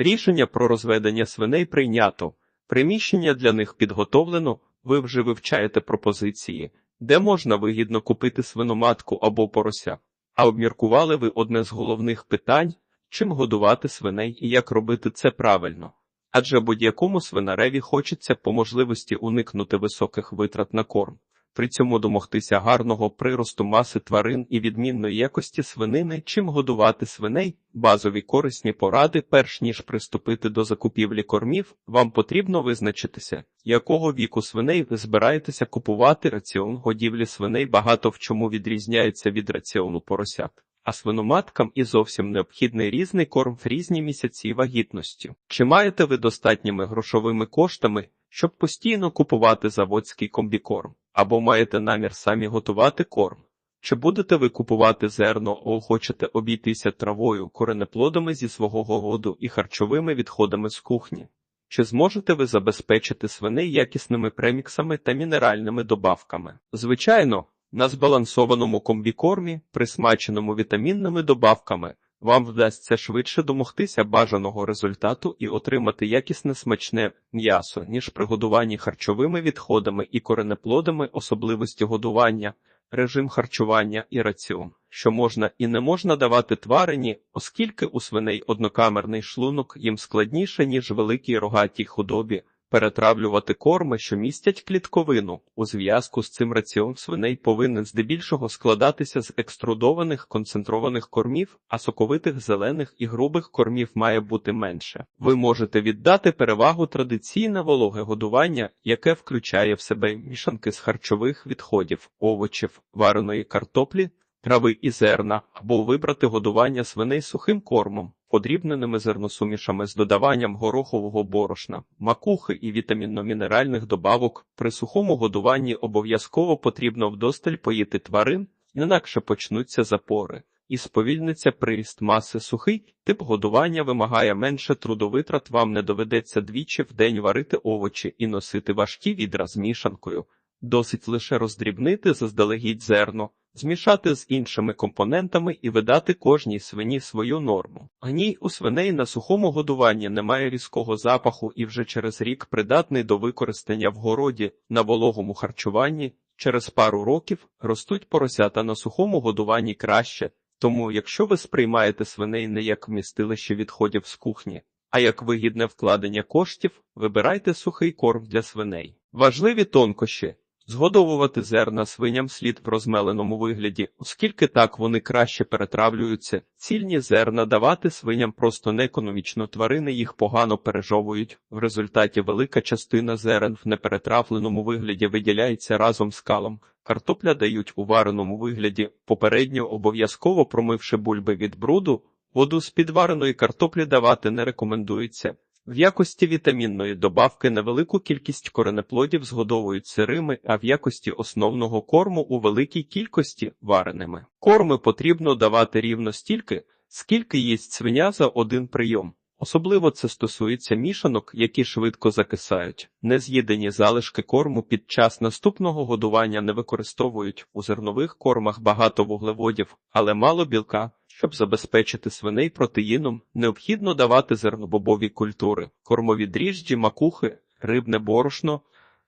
Рішення про розведення свиней прийнято. Приміщення для них підготовлено. Ви вже вивчаєте пропозиції, де можна вигідно купити свиноматку або порося. А обміркували ви одне з головних питань, чим годувати свиней і як робити це правильно. Адже будь-якому свинареві хочеться по можливості уникнути високих витрат на корм, при цьому домогтися гарного приросту маси тварин і відмінної якості свинини, чим годувати свиней, базові корисні поради, перш ніж приступити до закупівлі кормів, вам потрібно визначитися, якого віку свиней ви збираєтеся купувати раціон годівлі свиней багато в чому відрізняється від раціону поросят. А свиноматкам і зовсім необхідний різний корм в різні місяці вагітності. Чи маєте ви достатніми грошовими коштами, щоб постійно купувати заводський комбікорм? Або маєте намір самі готувати корм? Чи будете ви купувати зерно, або хочете обійтися травою, коренеплодами зі свого городу і харчовими відходами з кухні? Чи зможете ви забезпечити свиней якісними преміксами та мінеральними добавками? Звичайно, на збалансованому комбікормі, присмаченому вітамінними добавками, вам вдасться швидше домогтися бажаного результату і отримати якісне смачне м'ясо, ніж при годуванні харчовими відходами і коренеплодами особливості годування, режим харчування і раціон, що можна і не можна давати тварині, оскільки у свиней однокамерний шлунок їм складніше, ніж великій рогатій худобі. Перетравлювати корми, що містять клітковину. У зв'язку з цим раціон свиней повинен здебільшого складатися з екструдованих концентрованих кормів, а соковитих зелених і грубих кормів має бути менше. Ви можете віддати перевагу традиційне вологе годування, яке включає в себе мішанки з харчових відходів, овочів, вареної картоплі, трави і зерна, або вибрати годування свиней сухим кормом подрібненими зерносумішами з додаванням горохового борошна, макухи і вітамінно-мінеральних добавок. При сухому годуванні обов'язково потрібно вдосталь поїти тварин, інакше почнуться запори. І сповільниться приріст маси сухий, тип годування вимагає менше трудовитрат, вам не доведеться двічі в день варити овочі і носити важкі відра з мішанкою. Досить лише роздрібнити заздалегідь зерно, змішати з іншими компонентами і видати кожній свині свою норму. Гній у свиней на сухому годуванні немає різкого запаху і вже через рік придатний до використання в городі на вологому харчуванні. Через пару років ростуть поросята на сухому годуванні краще, тому якщо ви сприймаєте свиней не як вмістилище відходів з кухні, а як вигідне вкладення коштів, вибирайте сухий корм для свиней. Важливі тонкощі. Згодовувати зерна свиням слід в розмеленому вигляді, оскільки так вони краще перетравлюються. Цільні зерна давати свиням просто неекономічно тварини їх погано пережовують. В результаті велика частина зерен в неперетравленому вигляді виділяється разом з калом. Картопля дають у вареному вигляді, попередньо обов'язково промивши бульби від бруду, воду з підвареної картоплі давати не рекомендується. В якості вітамінної добавки невелику кількість коренеплодів згодовують сирими, а в якості основного корму у великій кількості вареними. Корми потрібно давати рівно стільки, скільки їсть свиня за один прийом. Особливо це стосується мішанок, які швидко закисають. Нез'їдені залишки корму під час наступного годування не використовують у зернових кормах багато вуглеводів, але мало білка. Щоб забезпечити свиней протеїном, необхідно давати зернобобові культури, кормові дріжджі, макухи, рибне борошно.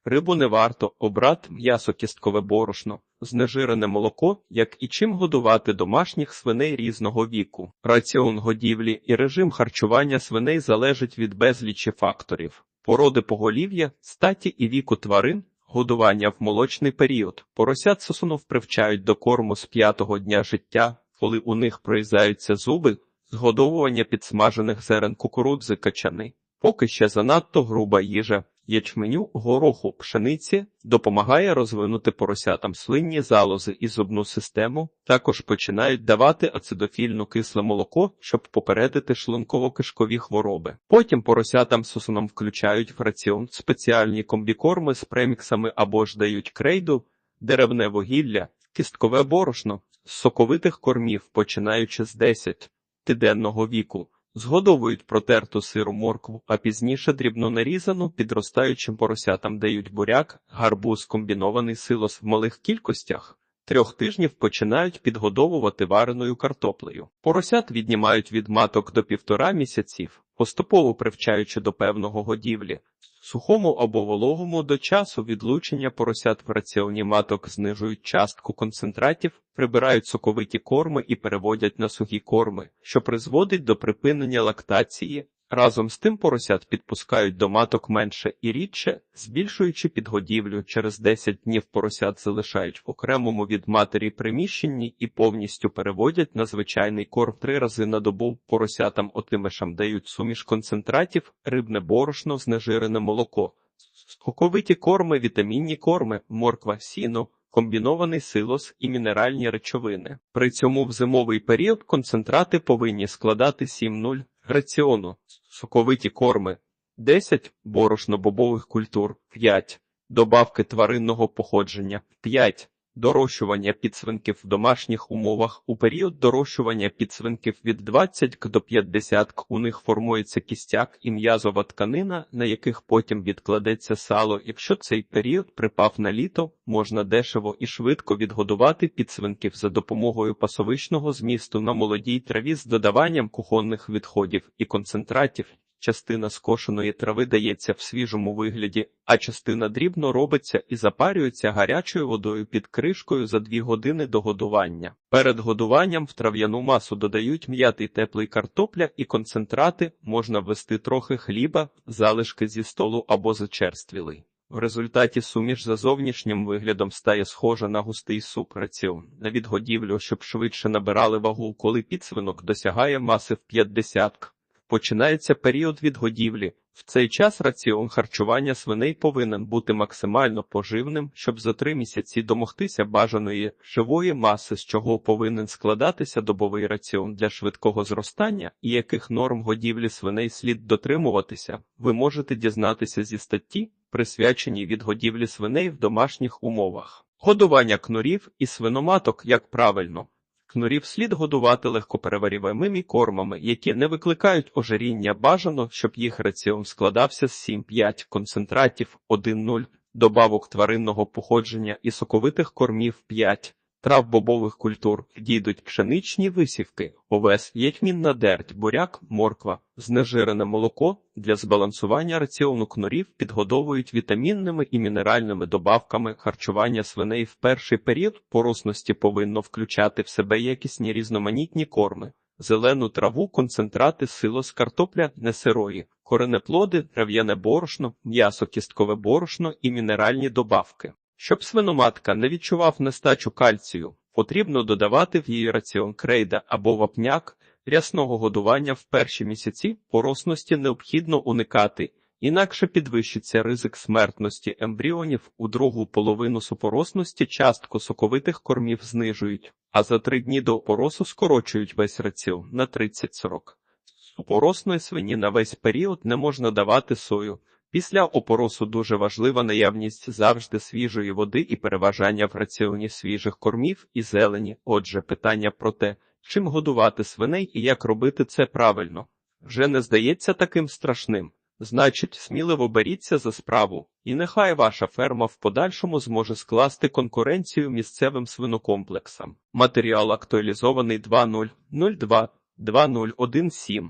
Рибу не варто обрати м'ясо кісткове борошно, знежирене молоко, як і чим годувати домашніх свиней різного віку. Раціон годівлі і режим харчування свиней залежить від безлічі факторів, породи поголів'я, статі і віку тварин, годування в молочний період. Поросят сосунов привчають до корму з п'ятого дня життя, коли у них проїзаються зуби, згодовування підсмажених зерен кукурудзи качани. Поки ще занадто груба їжа ячменю, гороху, пшениці допомагає розвинути поросятам свинні залози і зубну систему. Також починають давати ацидофільну кисле молоко, щоб попередити шлунково-кишкові хвороби. Потім поросятам сосуном включають в раціон спеціальні комбікорми з преміксами або ж дають крейду, деревне вугілля, кісткове борошно, соковитих кормів, починаючи з 10 денного віку. Згодовують протерту сиру моркву, а пізніше дрібно нарізану підростаючим поросятам дають буряк, гарбуз, комбінований силос в малих кількостях. трьох тижнів починають підгодовувати вареною картоплею. Поросят віднімають від маток до півтора місяців, поступово привчаючи до певного годівлі. Сухому або вологому до часу відлучення поросят в раціоні маток знижують частку концентратів, прибирають соковиті корми і переводять на сухі корми, що призводить до припинення лактації. Разом з тим поросят підпускають до маток менше і рідше, збільшуючи підгодівлю. Через 10 днів поросят залишають в окремому від матері приміщенні і повністю переводять на звичайний корм три рази на добу. Поросятам отимешам дають суміш концентратів, рибне борошно, знежирене молоко, соковиті корми, вітамінні корми, морква, сіно. Комбінований силос і мінеральні речовини. При цьому в зимовий період концентрати повинні складати 7-0 раціону, соковиті корми 10 борошно-бобових культур 5 добавки тваринного походження 5 Дорощування підсвинків в домашніх умовах у період дорощування підсвинків від 20 к до 50 к у них формується кістяк і м'язова тканина, на яких потім відкладеться сало. Якщо цей період припав на літо, можна дешево і швидко відгодувати підсвинків за допомогою пасовичного змісту на молодій траві з додаванням кухонних відходів і концентратів. Частина скошеної трави дається в свіжому вигляді, а частина дрібно робиться і запарюється гарячою водою під кришкою за дві години до годування. Перед годуванням в трав'яну масу додають м'ятий теплий картопля і концентрати, можна ввести трохи хліба, залишки зі столу або зачерствілий. В результаті суміш за зовнішнім виглядом стає схожа на густий суп раціон на відгодівлю, щоб швидше набирали вагу, коли підсвинок досягає маси в 50 к. Починається період відгодівлі. В цей час раціон харчування свиней повинен бути максимально поживним, щоб за три місяці домогтися бажаної живої маси, з чого повинен складатися добовий раціон для швидкого зростання і яких норм годівлі свиней слід дотримуватися. Ви можете дізнатися зі статті, присвяченій відгодівлі свиней в домашніх умовах. Годування кнурів і свиноматок як правильно. Кнурів слід годувати легкопереварюваними кормами, які не викликають ожиріння. Бажано, щоб їх раціон складався з 7-5 концентратів 1-0, добавок тваринного походження і соковитих кормів 5, трав бобових культур, дійдуть пшеничні висівки, овес, ячмінна дерть, буряк, морква, знежирене молоко. Для збалансування раціону кнурів підгодовують вітамінними і мінеральними добавками. Харчування свиней в перший період поросності повинно включати в себе якісні різноманітні корми. Зелену траву, концентрати, силос, картопля несирої, коренеплоди, трав'яне борошно, м'ясо, кісткове борошно і мінеральні добавки. Щоб свиноматка не відчував нестачу кальцію, потрібно додавати в її раціон крейда або вапняк. Рясного годування в перші місяці поросності необхідно уникати, інакше підвищиться ризик смертності ембріонів у другу половину супоросності частку соковитих кормів знижують, а за три дні до опоросу скорочують весь раціон на 30-40. Супоросної свині на весь період не можна давати сою. Після опоросу дуже важлива наявність завжди свіжої води і переважання в раціоні свіжих кормів і зелені. Отже, питання про те, чим годувати свиней і як робити це правильно, вже не здається таким страшним. Значить, сміливо беріться за справу, і нехай ваша ферма в подальшому зможе скласти конкуренцію місцевим свинокомплексам. Матеріал актуалізований 2.0.02.2017